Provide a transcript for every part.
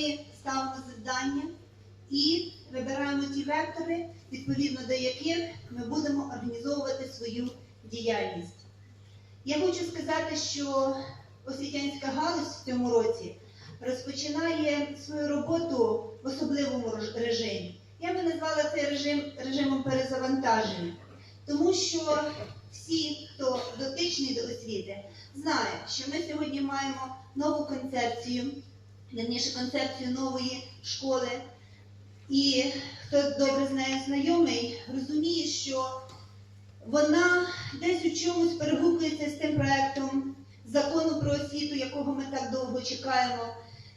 Ми ставимо завдання і вибираємо ті вектори, відповідно до яких ми будемо організовувати свою діяльність. Я хочу сказати, що освітянська галузь в цьому році розпочинає свою роботу в особливому режимі. Я би назвала цей режим режимом перезавантаження, тому що всі, хто дотичний до освіти, знають, що ми сьогодні маємо нову концепцію верніше концепцію нової школи. І хто добре з нею знайомий, розуміє, що вона десь у чомусь перегукується з тим проектом закону про освіту, якого ми так довго чекаємо.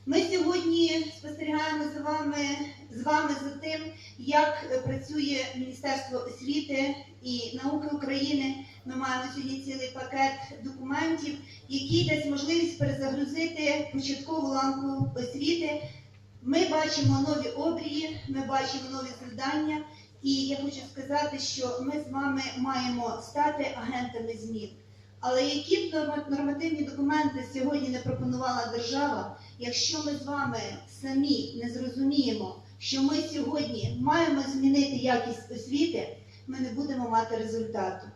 Ми сьогодні спостерігаємо з вами, з вами за тим, як працює Міністерство освіти і науки України. Ми маємо сьогодні цілий пакет документів, який дасть можливість перезагрузити початкову ланку освіти. Ми бачимо нові обрії, ми бачимо нові завдання, і я хочу сказати, що ми з вами маємо стати агентами змін. Але які б нормативні документи сьогодні не пропонувала держава, якщо ми з вами самі не зрозуміємо, що ми сьогодні маємо змінити якість освіти, ми не будемо мати результату.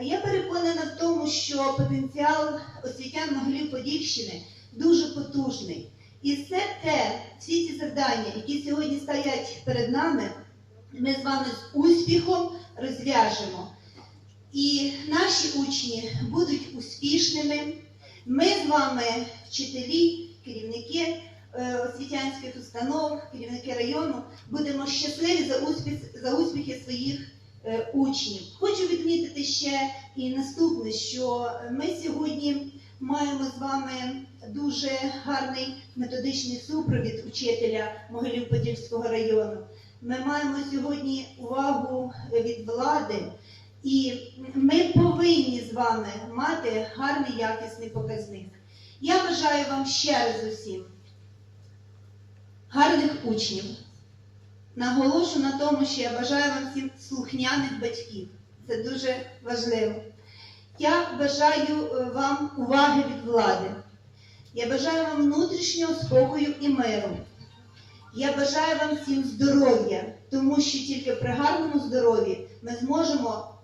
А я переконана в тому, що потенціал освітян Могилів-Подільщини дуже потужний. І все те, всі ці завдання, які сьогодні стоять перед нами, ми з вами з успіхом розв'яжемо. І наші учні будуть успішними. Ми з вами, вчителі, керівники е, освітянських установ, керівники району, будемо щасливі за, успіх, за успіхи своїх учнів. Хочу відмітити ще і наступне, що ми сьогодні маємо з вами дуже гарний методичний супровід учителя Могилів-Подільського району. Ми маємо сьогодні увагу від влади, і ми повинні з вами мати гарний якісний показник. Я бажаю вам ще раз усім гарних учнів. Наголошу на тому, що я бажаю вам всім слухняних батьків. Це дуже важливо. Я бажаю е, вам уваги від влади. Я бажаю вам внутрішнього спокою і миру. Я бажаю вам всім здоров'я, тому що тільки при гарному здоров'ї ми зможемо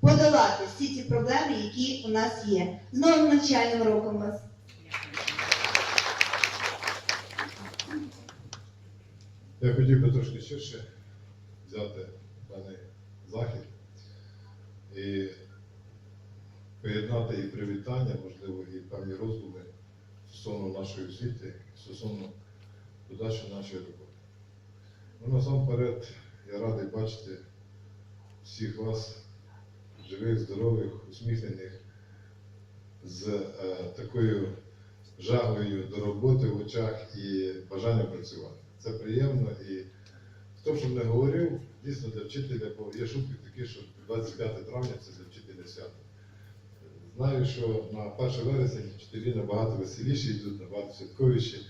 подолати всі ті проблеми, які у нас є. З новим навчальним роком вас! Я хотів би трошки ширше взяти даний захід і поєднати і привітання, можливо, і певні роздуми стосовно нашої освіти, стосовно подальшої нашої роботи. Ну, насамперед, я радий бачити всіх вас живих, здорових, усміхнених, з е, такою жагою до роботи в очах і бажанням працювати. Це приємно і хто що не говорив, дійсно для вчителя, бо є шутки такі, що 25 травня це для вчителя свято. Знаю, що на 1 вересня вчителі набагато веселіші йдуть, набагато святковіші.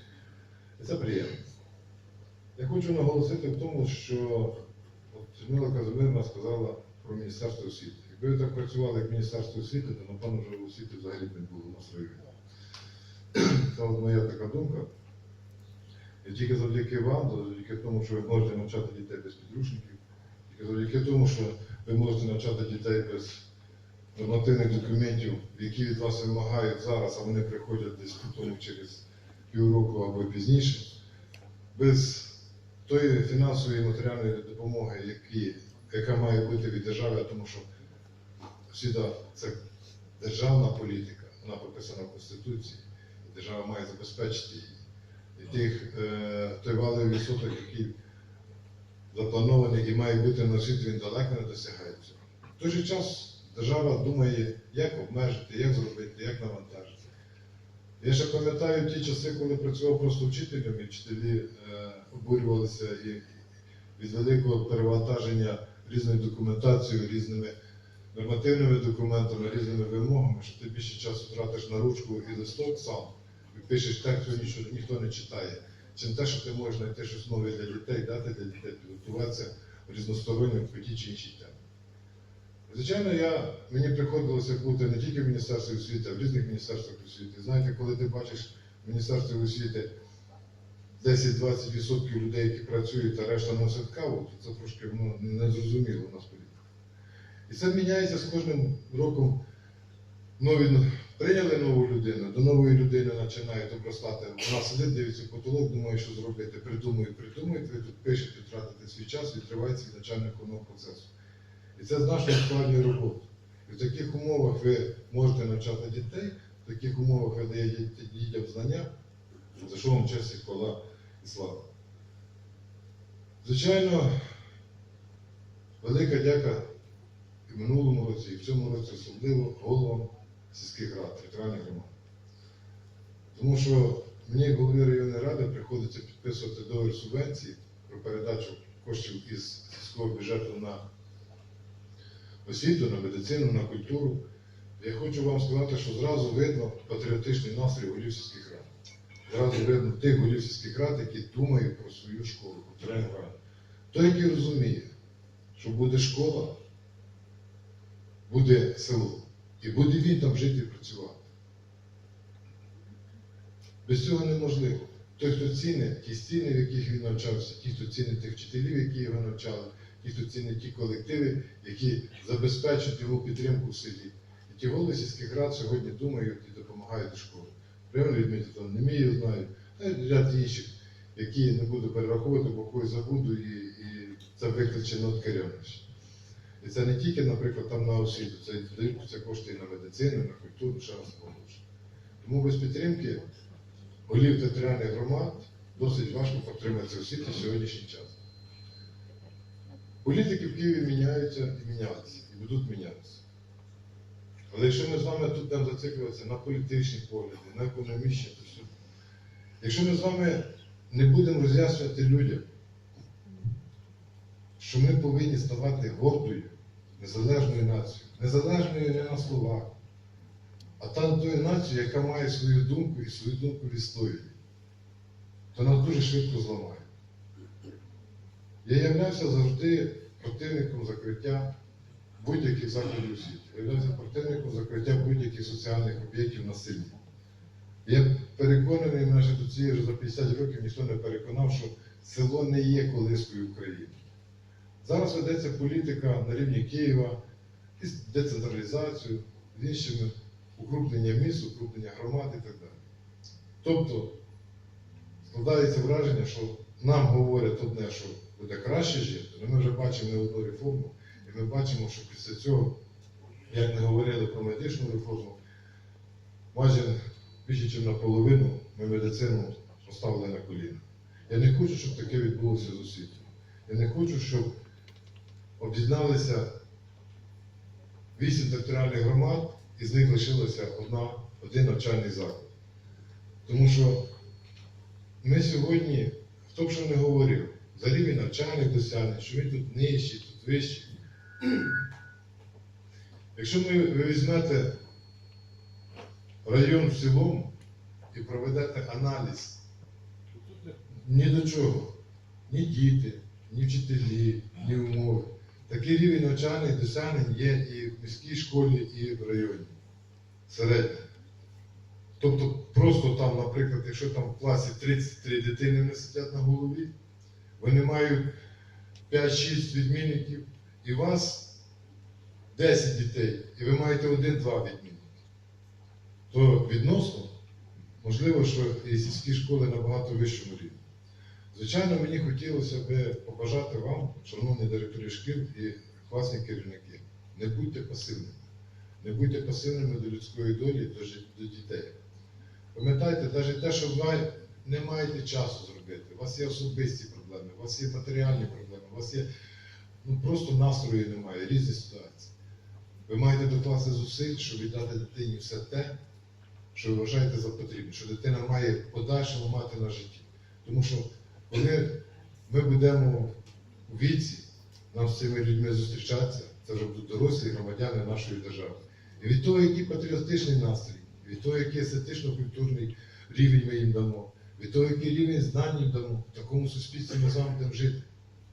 І це приємно. Я хочу наголосити в тому, що от Людмила Казимирна сказала про Міністерство освіти. Якби ви так працювали як Міністерство освіти, то напевно вже освіти взагалі не було у нас в. Це моя така думка. І тільки завдяки вам, завдяки тому, що ви можете навчати дітей без підручників, тільки завдяки тому, що ви можете навчати дітей без нормативних документів, які від вас вимагають зараз, а вони приходять десь потім через півроку або пізніше, без тої фінансової і матеріальної допомоги, які, яка має бути від держави, тому що освіта це державна політика, вона прописана в Конституції, і держава має забезпечити її. Тих, е, той валовий відсоток, який запланований і має бути на освіту, він далеко не досягає цього. В той же час держава думає, як обмежити, як зробити, як навантажити. Я ще пам'ятаю ті часи, коли працював просто вчителем, і вчителі е, обурювалися і від великого перевантаження різною документацією, різними нормативними документами, різними вимогами, що ти більше часу тратиш на ручку і листок сам, пишеш текст, який ніщо, ніхто не читає. Чим те, що ти можеш знайти щось нове для дітей, дати для дітей, підготуватися різносторонньо по тій чи іншій темі. Звичайно, я, мені приходилося бути не тільки в Міністерстві освіти, а в різних міністерствах освіти. Знаєте, коли ти бачиш в Міністерстві освіти 10-20% людей, які працюють, а решта носить каву, то це трошки ну, незрозуміло у нас політика. І це міняється з кожним роком. Нові, прийняли нову людину, до нової людини починають обростати. Вона сидить, дивиться потолок, думає, що зробити, придумує, придумує, ви тут пишете, тратите свій час, відкривається від начального процесу. І це значно ускладнює роботу. І в таких умовах ви можете навчати дітей, в таких умовах ви даєте дітям знання, за що вам честь і хвала і слава. Звичайно, велика дяка і минулому році, і в цьому році особливо головам сільських рад, територіальних громад. Тому що мені, голові районної ради, приходиться підписувати договір субвенції про передачу коштів із сільського бюджету на освіту, на медицину, на культуру. Я хочу вам сказати, що зразу видно патріотичний настрій голів сільських рад. Зразу видно тих голів сільських рад, які думають про свою школу, про раду. Той, який розуміє, що буде школа, буде село. І буде він там жити і працювати. Без цього неможливо. Той, хто цінить ті стіни, в яких він навчався, ті, хто цінить тих вчителів, які його навчали, ті, хто цінить ті колективи, які забезпечують його підтримку в селі. І ті голови сільських рад сьогодні думають і допомагають до школи. Прямо відмітити, там Немію знаю, та ряд інших, які не буду перераховувати, бо когось забуду, і, і це викличе над керівничі. І це не тільки, наприклад, там на освіту, це даються кошти і на медицину, і на культуру, ще раз поможу. Тому без підтримки голів територіальних громад досить важко підтримати освіту в сьогоднішній час. Політики в Києві міняються і мінялися, і будуть мінятися. Але якщо ми з вами тут будемо зациклюватися на політичні погляди, на економічні, то все. Якщо ми з вами не будемо роз'яснювати людям, що ми повинні ставати гордою, незалежною нацією, незалежною не на словах, а там тою нацією, яка має свою думку і свою думку відстоює, то нас дуже швидко зламає. Я являвся завжди противником закриття будь-яких закладів освіти. Я являвся противником закриття будь-яких соціальних об'єктів на. Я переконаний, ще до цієї вже за 50 років ніхто не переконав, що село не є колискою України. Зараз ведеться політика на рівні Києва, із децентралізацією, укрупнення міст, укрупнення громад і так далі. Тобто складається враження, що нам говорять одне, що буде краще жити, але ми вже бачимо не одну реформу, і ми бачимо, що після цього, як ми говорили про медичну реформу, майже більше, ніж наполовину ми медицину поставили на коліна. Я не хочу, щоб таке відбулося з освітою. Я не хочу, щоб об'єдналися вісім територіальних громад, і з них лишилося одна, один навчальний заклад. Тому що ми сьогодні, хто б що не говорив, за рівень навчальних досягнень, що він тут нижчий, тут вищий. Якщо ми, ви візьмете район в цілому і проведете аналіз ні до чого, ні діти, ні вчителі, ні умови. Такий рівень навчальних досягнень є і в міській школі, і в районі. Середньо. Тобто просто там, наприклад, якщо там в класі 33 дитини не сидять на голові, вони мають 5-6 відмінників, і у вас 10 дітей, і ви маєте 1-2 відмінники. То відносно, можливо, що і сільські школи набагато вищому рівні. Звичайно, мені хотілося б побажати вам, шановні директори шкіл і класні керівники, не будьте пасивними. Не будьте пасивними до людської долі, до, дітей. Пам'ятайте, навіть те, що ви не маєте часу зробити, у вас є особисті проблеми, у вас є матеріальні проблеми, у вас є ну, просто настрою немає, різні ситуації. Ви маєте докласти зусиль, щоб віддати дитині все те, що ви вважаєте за потрібне, що дитина має подальшому мати на житті. Тому що коли ми будемо у віці, нам з цими людьми зустрічатися, це вже будуть дорослі громадяни нашої держави. І від того, який патріотичний настрій, від того, який естетично-культурний рівень ми їм дамо, від того, який рівень знань їм дамо, в такому суспільстві ми з вами будемо жити.